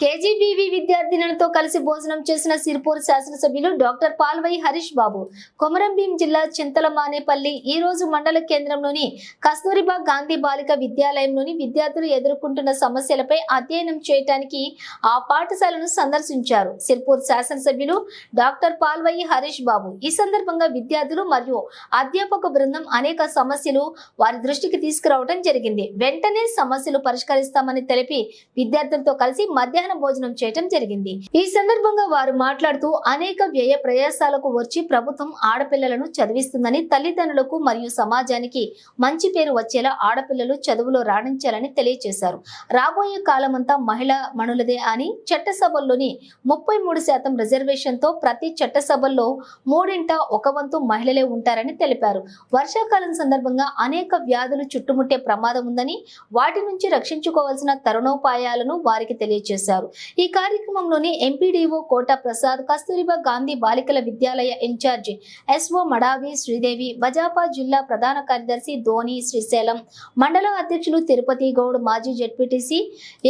KGBV విద్యార్థినులతో కలిసి భోజనం చేసిన సిర్పూర్ శాసనసభ్యులు డాక్టర్ పాల్వై హరీష్ బాబు కొమరంభీం జిల్లా చింతలమానేపల్లి ఈ రోజు మండల కేంద్రంలోని కస్తూరిబా గాంధీ బాలిక విద్యాలయంలోని విద్యార్థులు ఎదుర్కొంటున్న సమస్యలపై అధ్యయనం చేయడానికి ఆ పాఠశాలను సందర్శించారు. సిర్పూర్ శాసనసభ్యులు డాక్టర్ పాల్వై హరీష్ బాబు ఈ సందర్భంగా విద్యార్థులు మరియు అధ్యాపక బృందం అనేక సమస్యలు వారి దృష్టికి తీసుకురావడం జరిగింది. వెంటనే సమస్యలు పరిష్కరిస్తామని తెలిపి విద్యార్థులతో కలిసి మధ్యాహ్నం భోజనం చేయటం జరిగింది. ఈ సందర్భంగా వారు మాట్లాడుతూ అనేక వ్యయ ప్రయాసాలకు వచ్చి ప్రభుత్వం ఆడపిల్లలను చదివిస్తుందని తల్లిదండ్రులకు మరియు సమాజానికి మంచి పేరు వచ్చేలా ఆడపిల్లలు చదువులో రాణించాలని తెలియజేశారు రాబోయే కాలమంతా మహిళా మణులదే అని చట్టసభల్లోని ముప్పై మూడు శాతం రిజర్వేషన్తో ప్రతి చట్టసభల్లో మూడింట ఒక వంతు మహిళలే ఉంటారని తెలిపారు. వర్షాకాలం సందర్భంగా అనేక వ్యాధులు చుట్టుముట్టే ప్రమాదం ఉందని వాటి నుంచి రక్షించుకోవాల్సిన తరుణోపాయాలను వారికి తెలియజేశారు ఈ కార్యక్రమంలోని ఎంపీడీఓ కోట ప్రసాద్ కస్తూరిబా గాంధీ బాలికల విద్యాలయ ఇన్ఛార్జి ఎస్ఓ మడావి శ్రీదేవి బజాపా జిల్లా ప్రధాన కార్యదర్శి ధోని శ్రీశైలం మండల అధ్యక్షులు తిరుపతి గౌడ్ మాజీ జడ్పీటీసీ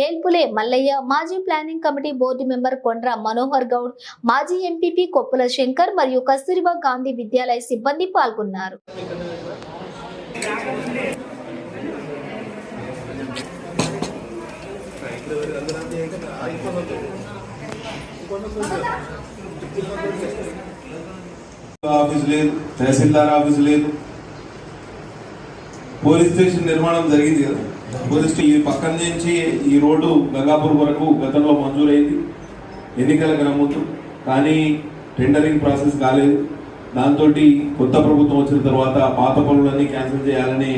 ఏల్పులే మల్లయ్య మాజీ planning committee board member Kondra Manohar Goud మాజీ ఎంపీపీ కొప్పుల శంకర్ మరియు కస్తూరిబా గాంధీ విద్యాలయ సిబ్బంది పాల్గొన్నారు. ఆఫీస్ లేదు తహసీల్దార్ ఆఫీస్ లేదు. పోలీస్ స్టేషన్ నిర్మాణం జరిగింది కదా. పోలీస్ స్టేషన్ ఈ పక్కన నుంచి ఈ రోడ్డు గంగాపూర్ వరకు గతంలో మంజూరైంది. ఎన్నికలకు నమ్ముతూ కానీ టెండరింగ్ ప్రాసెస్ కాలేదు. దాంతో కొత్త ప్రభుత్వం వచ్చిన తర్వాత పాత పనులన్నీ క్యాన్సిల్ చేయాలని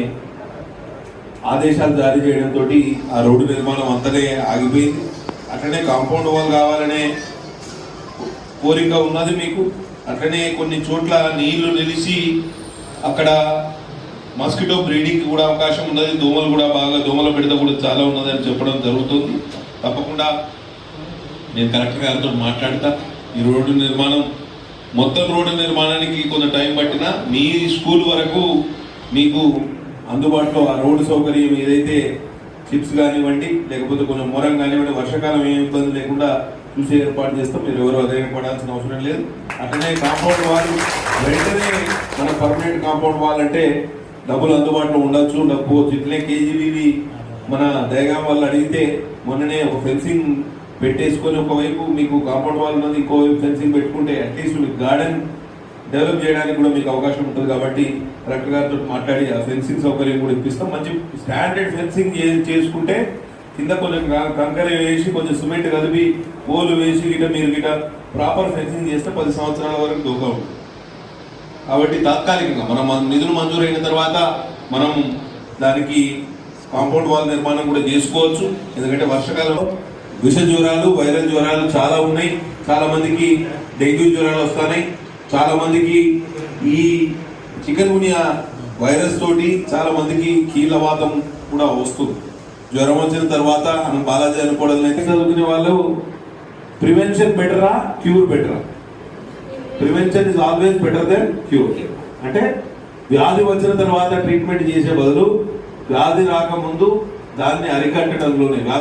ఆదేశాలు జారీ చేయడంతో ఆ రోడ్డు నిర్మాణం అంతనే ఆగిపోయింది. అట్లనే కాంపౌండ్ వాల్ కావాలనే కోరిక ఉన్నది మీకు. అట్లనే కొన్ని చోట్ల నీళ్ళు నిలిచి అక్కడ మస్కిటో బ్రీడింగ్ కూడా అవకాశం ఉన్నది. దోమలు కూడా బాగా దోమల పెడత కూడా చాలా ఉన్నదని చెప్పడం జరుగుతుంది. తప్పకుండా నేను కలెక్టర్ గారితో మాట్లాడతా. ఈ రోడ్డు నిర్మాణం మొత్తం రోడ్డు నిర్మాణానికి కొంత టైం పట్టినా మీ స్కూల్ వరకు మీకు అందుబాటులో ఆ రోడ్డు సౌకర్యం ఏదైతే చిప్స్ కానివ్వండి లేకపోతే కొంచెం మొరం కానివ్వండి వర్షాకాలం ఏం ఇబ్బంది లేకుండా చూసి ఏర్పాటు చేస్తాం. మీరు ఎవరు అధైర్యపడాల్సిన అవసరం లేదు. అట్లనే కాంపౌండ్ వాల్ వెంటనే మన పర్మనెంట్ కాంపౌండ్ వాల్ అంటే డబ్బులు అందుబాటులో ఉండొచ్చు. డబ్బు ఇట్లనే కేజీబీవి మన దయగా వాళ్ళు అడిగితే మొన్ననే ఒక ఫెన్సింగ్ పెట్టేసుకొని ఒకవైపు మీకు కాంపౌండ్ వాల్ ఉన్నది ఇంకోవైపు ఫెన్సింగ్ పెట్టుకుంటే అట్లీస్ట్ మీకు గార్డెన్ డెవలప్ చేయడానికి కూడా మీకు అవకాశం ఉంటుంది కాబట్టి కలెక్టర్ గారితో మాట్లాడి ఆ ఫెన్సింగ్ సౌకర్యం కూడా ఇప్పిస్తాం. మంచి స్టాండర్డ్ ఫెన్సింగ్ చేసుకుంటే కింద కొంచెం కంకర వేసి కొంచెం సిమెంట్ కలిపి పోలు వేసి గిట మీరు గిట ప్రాపర్ ఫెన్సింగ్ చేస్తే పది సంవత్సరాల వరకు దూకా ఉంటుంది కాబట్టి తాత్కాలికంగా మనం నిధులు మంజూరైన తర్వాత మనం దానికి కాంపౌండ్ వాల్ నిర్మాణం కూడా చేసుకోవచ్చు. ఎందుకంటే వర్షాకాలంలో విష జ్వరాలు వైరల్ జ్వరాలు చాలా ఉన్నాయి. చాలా మందికి డెంగ్యూ జ్వరాలు వస్తున్నాయి. చాలా మందికి ఈ చికెన్ గునియా వైరస్ తోటి చాలా మందికి కీళ్ళవాతం కూడా వస్తుంది. జ్వరం వచ్చిన తర్వాత మనం బాలాజీ అనుకోవడం అయితే చదువుకునే వాళ్ళు ప్రివెన్షన్ బెటరా క్యూర్ బెటరా prevention is always better than cure అంటే వ్యాధి వచ్చిన తర్వాత ట్రీట్మెంట్ చేసే బదులు వ్యాధి రాకముందు దాన్ని అరికట్టడంలోనే